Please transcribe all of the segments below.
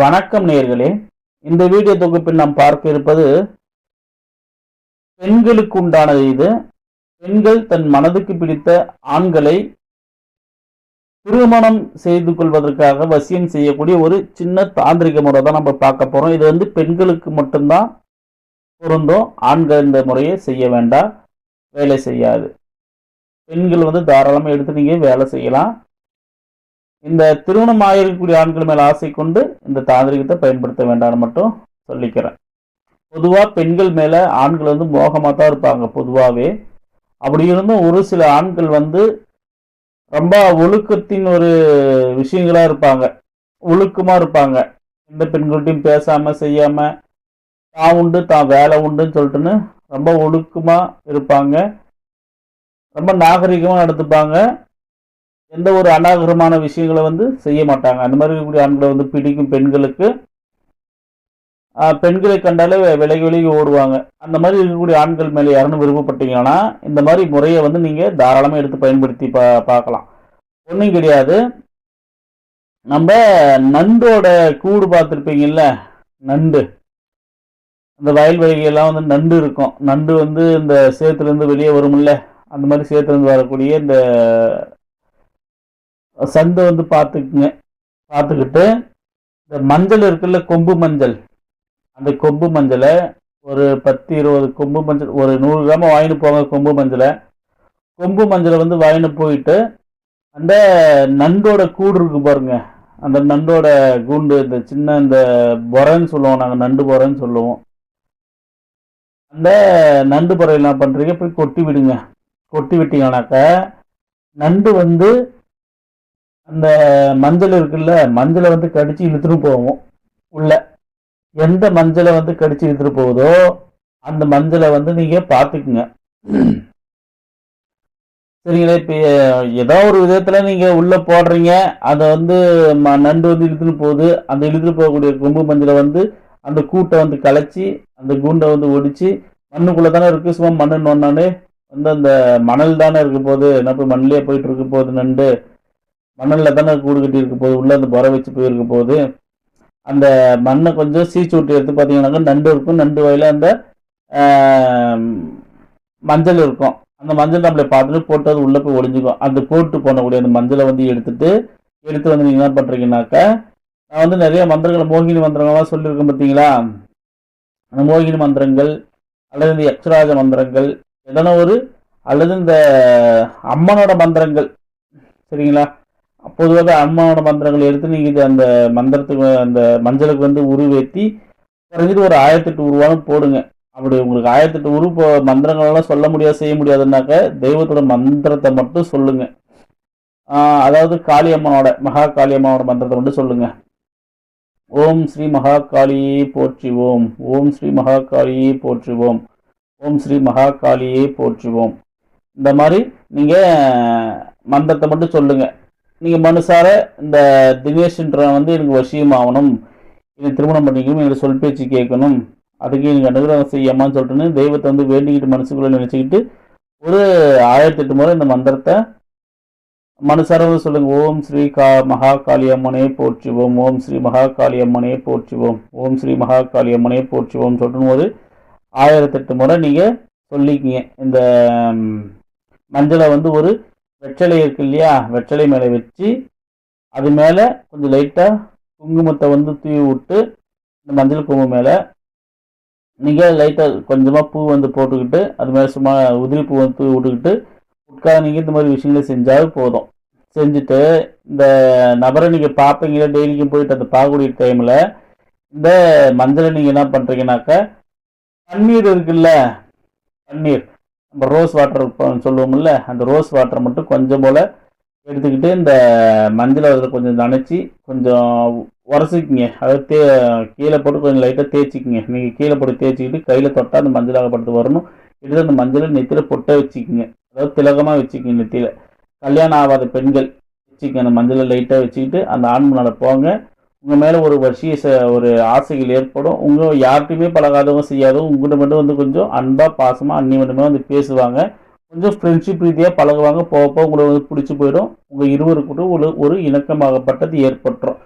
வணக்கம் நேர்களே இந்த வீடியோ தொகுப்பில் நாம் பார்க்க இருப்பது பெண்களுக்கு உண்டானது இது. பெண்கள் தன் மனதுக்கு பிடித்த ஆண்களை திருமணம் செய்து கொள்வதற்காக வசியம் செய்யக்கூடிய ஒரு சின்ன தாந்திரிக முறை தான் நம்ம பார்க்க போறோம். இது வந்து பெண்களுக்கு மட்டும்தான் பொருந்தும் ஆண்கள் இந்த முறையை செய்ய வேண்டாம். வேலை செய்யாது. பெண்கள் வந்து தாராளமாக எடுத்து நீங்க வேலை செய்யலாம். இந்த திருமணம் ஆகிருக்கக்கூடிய ஆண்கள் மேல் ஆசை கொண்டு இந்த தாந்திரிகத்தை பயன்படுத்த வேண்டாம்னு மட்டும் சொல்லிக்கிறேன். பொதுவாக பெண்கள் மேலே ஆண்கள் வந்து மோகமாக தான் இருப்பாங்க பொதுவாகவே அப்படி இருந்தும் ஒரு சில ஆண்கள் வந்து ரொம்ப ஒழுக்கத்தின் ஒரு விஷயங்களாக இருப்பாங்க. ஒழுக்கமாக இருப்பாங்க. எந்த பெண்கள்ட்டையும் பேசாமல் செய்யாமல் தான் உண்டு தான் வேலை உண்டுன்னு சொல்லிட்டுன்னு ரொம்ப ஒழுக்கமாக இருப்பாங்க. ரொம்ப நாகரிகமாக நடந்துப்பாங்க. எந்த ஒரு அநாகரமான விஷயங்களை வந்து செய்ய மாட்டாங்க. அந்த மாதிரி இருக்கக்கூடிய ஆண்களை வந்து பிடிக்கும் பெண்களுக்கு பெண்களை கண்டாலே விலகி விலகி ஓடுவாங்க. அந்த மாதிரி இருக்கக்கூடிய ஆண்கள் மேலே யாருன்னு விருப்பப்பட்டீங்கன்னா இந்த மாதிரி முறையை வந்து நீங்கள் தாராளமாக எடுத்து பயன்படுத்தி பா பார்க்கலாம். ஒன்றும் கிடையாது. நம்ம நண்டோட கூடு பார்த்துருப்பீங்கல்ல நண்டு. அந்த வயல்வெளிகள்லாம் வந்து நண்டு இருக்கும். நண்டு வந்து இந்த சேத்துலேருந்து வெளியே வரும்ல அந்த மாதிரி சேத்துலேருந்து வரக்கூடிய இந்த சந்தை வந்து பார்த்துக்குங்க பார்த்துக்கிட்டு இந்த மஞ்சள் இருக்குல்ல கொம்பு மஞ்சள். அந்த கொம்பு மஞ்சளை ஒரு பத்து இருபது கொம்பு மஞ்சள் ஒரு நூறு கிராம் வாங்கிட்டு போங்க கொம்பு மஞ்சளை. கொம்பு மஞ்சளை வந்து வாங்கிட்டு போயிட்டு அந்த நண்டோட கூடு இருக்கு பாருங்க. அந்த நண்டோட கூண்டு இந்த சின்ன இந்த பொறைன்னு சொல்லுவோம் நாங்கள் நண்டு பொறைன்னு சொல்லுவோம். அந்த நண்டு பொறை என்ன பண்ணுறீங்க போய் கொட்டி விடுங்க. கொட்டி விட்டீங்கன்னாக்க நண்டு வந்து அந்த மஞ்சள் இருக்குல்ல மஞ்சளை வந்து கடிச்சு இழுத்துட்டு போவோம். உள்ள. எந்த மஞ்சளை வந்து கடிச்சு இழுத்துட்டு போகுதோ அந்த மஞ்சளை வந்து நீங்க பாத்துக்குங்க சரிங்களா இப்போ ஏதோ ஒரு விதத்துல நீங்க உள்ள போடுறீங்க. அதை வந்து ம- நண்டு வந்து இழுத்துட்டு போகுது. அந்த இழுத்துட்டு போகக்கூடிய கொம்பு மஞ்சளை வந்து அந்த கூட்டை வந்து கலைச்சி அந்த கூண்டை வந்து ஒடிச்சு மண்ணுக்குள்ளே தானே இருக்கு. சும்மா மண்ணு நோண்டானே வந்து அந்த மணல் தானே இருக்க போகுது. என்ன போய் மண்ணிலே போயிட்டு இருக்க போகுது நண்டு. மணலில் தானே கூடு கட்டி இருக்க போகுது. உள்ளே அந்த புற வச்சு போயிருக்க போகுது. அந்த மண்ணை கொஞ்சம் சீச்சு விட்டு எடுத்து பார்த்தீங்கன்னாக்கா நண்டு இருக்கும். நண்டு வகையில் அந்த மஞ்சள் இருக்கும். அந்த மஞ்சள் நம்மளை பார்த்துட்டு போட்டு அது உள்ளே போய் ஒளிஞ்சுக்கும். அந்த போட்டு போனக்கூடிய அந்த மஞ்சளை வந்து எடுத்துட்டு எடுத்து வந்து நீங்கள் என்ன பண்ணுறீங்கன்னாக்கா நான் வந்து நிறைய மந்திரங்களை மோகினி மந்திரங்கள்லாம் சொல்லியிருக்கேன் பார்த்தீங்களா? அந்த மோகினி மந்திரங்கள் அல்லது இந்த யக்ஷராஜ மந்திரங்கள் எதனா ஒரு அல்லது இந்த அம்மனோட மந்திரங்கள் சரிங்களா? பொதுவாக அம்மாவோட மந்திரங்களை எடுத்து நீங்கள் அந்த மந்திரத்துக்கு அந்த மஞ்சளுக்கு வந்து உருவேற்றி குறைஞ்சிட்டு ஒரு ஆயிரத்தெட்டு உருவாலும் போடுங்க. அப்படி உங்களுக்கு ஆயிரத்தெட்டு உரு இப்போ மந்திரங்களெல்லாம் சொல்ல முடியாது செய்ய முடியாதுன்னாக்க தெய்வத்தோட மந்திரத்தை மட்டும் சொல்லுங்க. அதாவது காளியம்மனோட மகா காளியம்மனோட மந்திரத்தை மட்டும் சொல்லுங்க. ஓம் ஸ்ரீ மகா காளியே போற்றுவோம் ஓம் ஸ்ரீ மகா காளியே போற்றுவோம் ஓம் ஸ்ரீ மகா காளியே போற்றுவோம் இந்த மாதிரி நீங்கள் மந்திரத்தை மட்டும் சொல்லுங்கள் நீங்கள் மனுசார இந்த தினேஷ்ன்ற வந்து எனக்கு வசியம் ஆகணும் எனக்கு திருமணம் பண்ணிக்கணும் எனக்கு சொல் பேச்சு கேட்கணும். அதுக்கு எனக்கு அனுகிரகம் செய்யாமான்னு சொல்லிட்டுன்னு தெய்வத்தை வந்து வேண்டிக்கிட்டு மனசுக்குள்ளே நினச்சிக்கிட்டு ஒரு ஆயிரத்தி எட்டு முறை இந்த மந்திரத்தை மனுசார வந்து சொல்லுங்க ஓம் ஸ்ரீ கா மகா காளியம்மனே போற்றுவோம் ஓம் ஸ்ரீ மகா காளி அம்மனே போற்றுவோம் ஓம் ஸ்ரீ மகா காளி அம்மனே போற்றுவோம் சொல்லிட்டு ஒரு ஆயிரத்தெட்டு முறை நீங்கள் சொல்லிக்கிங்க. இந்த மஞ்சளை வந்து ஒரு வெற்றிலை இருக்கு இல்லையா? வெற்றிலை மேலே வச்சு அது மேலே கொஞ்சம் லைட்டாக குங்குமத்தை வந்து தூவி விட்டு இந்த மஞ்சள் குங்குமம் மேலே நீங்கள் லைட்டாக கொஞ்சமாக பூ வந்து போட்டுக்கிட்டு அது மேலே சும்மா உதிரி பூ வந்து தூவி விட்டுக்கிட்டு உட்காந்து இந்த மாதிரி விஷயங்களை செஞ்சால் போதும். செஞ்சுட்டு இந்த நபரை நீங்கள் பார்ப்பீங்களா? டெய்லிக்கும் போயிட்டு அந்த பார்க்கக்கூடிய டைமில் இந்த மஞ்சளை நீங்கள் என்ன பண்ணுறீங்கனாக்கா பன்னீர் இருக்குல்ல? பன்னீர் நம்ம ரோஸ் வாட்டர் சொல்லுவோம்ல அந்த ரோஸ் வாட்டரை மட்டும் கொஞ்சம் போல் எடுத்துக்கிட்டு இந்த மஞ்சளை அதில் கொஞ்சம் நனைச்சி கொஞ்சம் உரசிக்கிங்க. அதாவது தே கீழே போட்டு கொஞ்சம் லைட்டாக தேய்ச்சிக்கிங்க. நீங்கள் கீழே போட்டு தேய்ச்சிக்கிட்டு கையில் தொட்டால் அந்த மஞ்சளாகப்படுத்து வரணும். எடுத்து அந்த மஞ்சளை நெத்தியில் பொட்டை வச்சுக்கிங்க. அதாவது திலகமாக வச்சுக்கிங்க நெத்தியில். கல்யாணம் ஆகாத பெண்கள் வச்சுக்கிங்க. அந்த மஞ்சளை லைட்டாக வச்சுக்கிட்டு அந்த ஆண் முன்னால் போங்க. உங்கள் மேலே ஒரு வசிய ஒரு ஆசைகள் ஏற்படும். உங்கள் யார்கிட்டையுமே பழகாதவங்க செய்யாதவங்க உங்கள்கிட்ட மட்டும் வந்து கொஞ்சம் அன்பாக பாசமாக அந்நியமனமே வந்து பேசுவாங்க. கொஞ்சம் ஃப்ரெண்ட்ஷிப் ரீதியாக பழகுவாங்க. போக போக உங்களை வந்து பிடிச்சி போயிடும். உங்கள் இருவருக்கும் ஒரு ஒரு இணக்கமாகப்பட்டது ஏற்பட்டுரும்.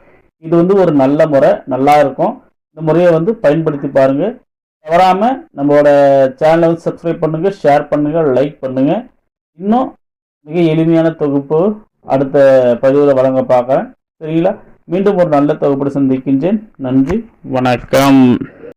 இது வந்து ஒரு நல்ல முறை. நல்லா இருக்கும். இந்த முறையை வந்து பயன்படுத்தி பாருங்கள் தவறாமல் நம்மளோட சேனலை வந்து சப்ஸ்கிரைப் பண்ணுங்கள் ஷேர் பண்ணுங்கள் லைக் பண்ணுங்கள் இன்னும் மிக எளிமையான தொகுப்பு அடுத்த பதிவில் வழங்க பார்க்குறேன். சரிங்களா? மீண்டும் ஒரு நல்ல தொகுப்போடு சந்திக்கின்றேன். நன்றி வணக்கம்.